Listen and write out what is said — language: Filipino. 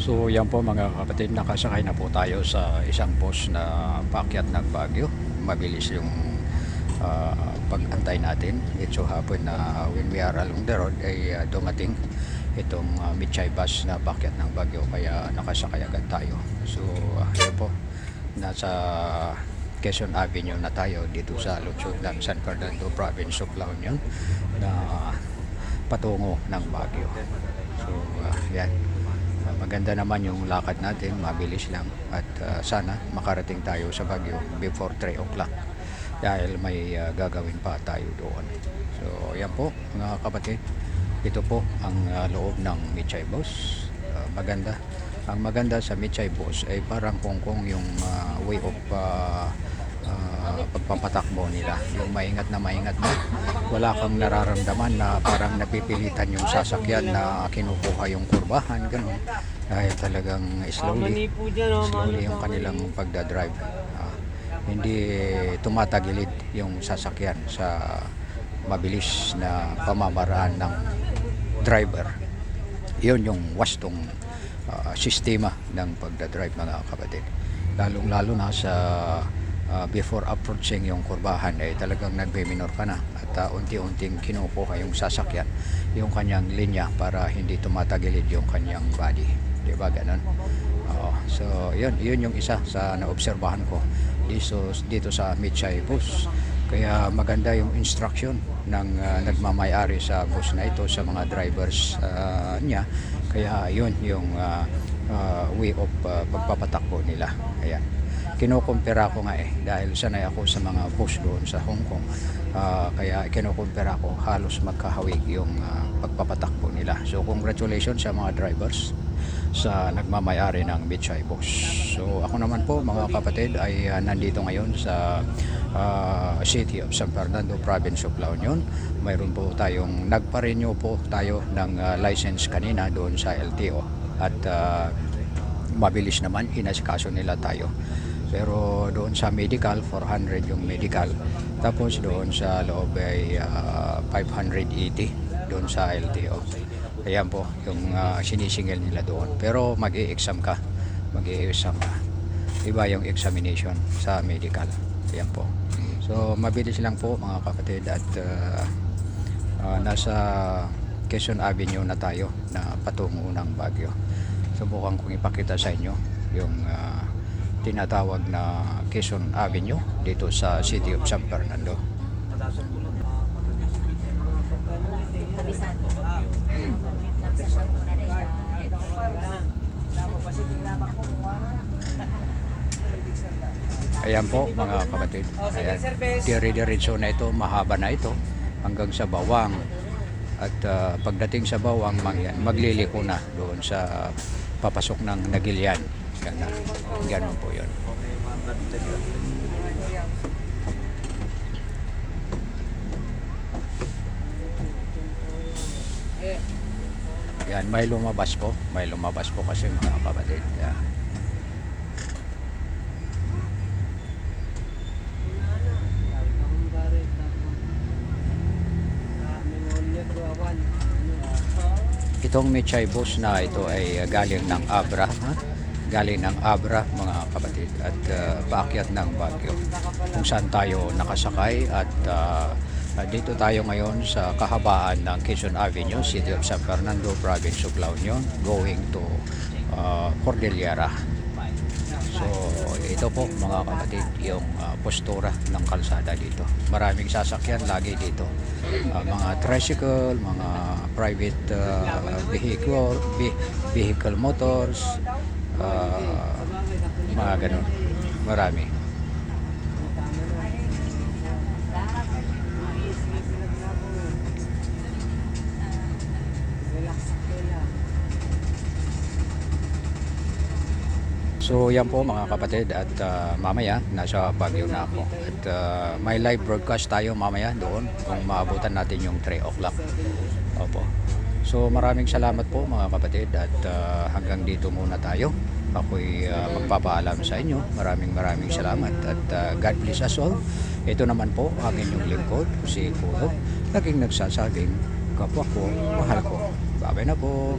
So yan po mga kapatid, nakasakay na po tayo sa isang bus na paakyat ng Baguio. Mabilis yung ah, pag-antay natin. It so happen na when we are along the road ay ah, dumating itong uh, Michay bus na paakyat ng Baguio kaya nakasakay agad tayo. So uh, yan po, nasa Quezon Avenue na tayo dito sa lungsod ng San Fernando Province of La Union na patungo ng Baguio. So uh, yan. Uh, maganda naman yung lakad natin, mabilis lang at uh, sana makarating tayo sa Baguio before 3 o'clock dahil may uh, gagawin pa tayo doon. So yan po mga kapatid, ito po ang uh, loob ng Michay Bus. Uh, maganda. Ang maganda sa Michay Bus ay parang kungkong yung uh, way of uh, uh, pagpapatakbo nila. Yung maingat na maingat na. Wala kang nararamdaman na parang napipilitan yung sasakyan na kinukuha yung kurbahan. Ganun. Dahil talagang slowly, oh, slowly yung kanilang pagdadrive. Ah, hindi tumatagilid yung sasakyan sa mabilis na pamamaraan ng driver. Yun yung wastong ah, sistema ng pagdadrive mga kapatid. Lalong-lalo na sa ah, before approaching yung kurbahan ay talagang nagbe-minor ka na at ah, unti-unting kinukuha yung sasakyan yung kanyang linya para hindi tumatagilid yung kanyang body. Di ba ganon? Oo. So, yun, yun yung isa sa naobserbahan ko dito, dito sa Michay Bus. Kaya maganda yung instruction ng ah, nagmamayari sa bus na ito sa mga drivers ah, niya. Kaya yun yung ah, ah, way of ah, pagpapatakbo nila. Ayan. Kinukumpira ko nga eh dahil sanay ako sa mga bus doon sa Hong Kong. Ah, kaya kinukumpira ko halos magkahawig yung ah, pagpapatakbo nila. So congratulations sa mga drivers sa nagmamayari ng Michay Bus. So ako naman po mga kapatid ay ah, nandito ngayon sa ah, City of San Fernando, Province of La Union. Mayroon po tayong nagpa-renew po tayo ng ah, license kanina doon sa LTO at ah, mabilis naman inasikaso nila tayo. Pero doon sa medical, 400 yung medical. Tapos doon sa loob ay ah, 580 doon sa LTO. Ayan po yung ah, sinisingil nila doon. Pero mag exam ka. mag exam ka. Iba yung examination sa medical. Ayan po. So mabilis lang po mga kapatid at ah, ah, nasa Quezon Avenue na tayo na patungo ng Baguio. Subukan kong ipakita sa inyo yung ah, tinatawag na Quezon Avenue dito sa City of San Fernando. Ayan po mga kapatid. Ayan. Dire-diretso na ito, mahaba na ito hanggang sa Bawang. At ah, pagdating sa Bawang, mag- magliliko na doon sa papasok ng Nagilian. Ganun, ganun po yun. Yan, may lumabas po. May lumabas po kasi mga kapatid. Yan. Itong Michay bus na ito ay galing ng Abra. Ha? Galing ng Abra mga kapatid at uh, paakyat ng Baguio. Kung saan tayo nakasakay at uh, dito tayo ngayon sa kahabaan ng Quezon Avenue, City of San Fernando, Province of La Union, going to uh, Cordillera. So ito po mga kapatid yung uh, postura ng kalsada dito. Maraming sasakyan lagi dito. Uh, mga tricycle, mga private uh, vehicle, ve- vehicle motors, uh, mga ganun. Marami. So yan po mga kapatid at ah, mamaya nasa Baguio na ako. At ah, may live broadcast tayo mamaya doon kung maabutan natin yung 3 o'clock. Opo. So maraming salamat po mga kapatid at ah, hanggang dito muna tayo. Ako'y ah, magpapaalam sa inyo. Maraming maraming salamat at ah, God bless us all. Ito naman po ang inyong lingkod, si Kulo, naging nagsasabing kapwa ko, mahal ko. Babay na po.